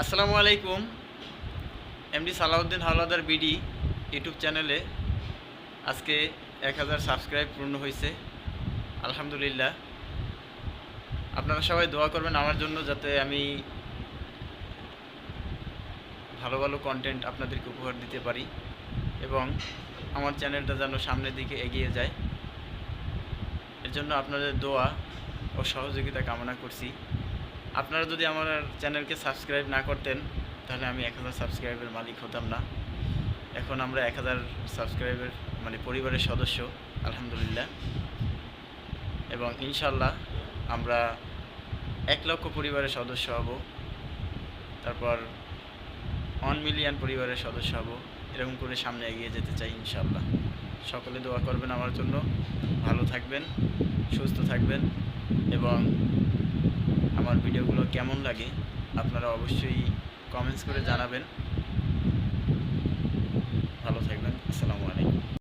আসসালামু আলাইকুম। MD Salauddin Hawladar BD YouTube চ্যানেলে আজকে এক হাজার সাবস্ক্রাইব পূর্ণ হয়েছে। আলহামদুলিল্লাহ। আপনারা সবাই দোয়া করবেন আমার জন্য যাতে আমি ভালো ভালো কন্টেন্ট আপনাদেরকে উপহার দিতে পারি এবং আমার চ্যানেলটা যেন সামনের দিকে এগিয়ে যায়। এর জন্য আপনাদের দোয়া ও সহযোগিতা কামনা করছি। আপনারা যদি আমার চ্যানেলকে সাবস্ক্রাইব না করতেন, তাহলে আমি এক হাজার সাবস্ক্রাইবের মালিক হতাম না। এখন আমরা এক হাজার সাবস্ক্রাইবের মানে পরিবারের সদস্য, আলহামদুলিল্লাহ। এবং ইনশাল্লাহ আমরা এক লক্ষ পরিবারের সদস্য হব। তারপর ওয়ান মিলিয়ন পরিবারের সদস্য হব। এরকম করে সামনে এগিয়ে যেতে চাই ইনশাল্লাহ। সকলে দোয়া করবেন আমার জন্য। ভালো থাকবেন, সুস্থ থাকবেন এবং আমার ভিডিওগুলো কেমন লাগে আপনারা অবশ্যই কমেন্টস করে জানাবেন। ভালো থাকবেন আসসালামু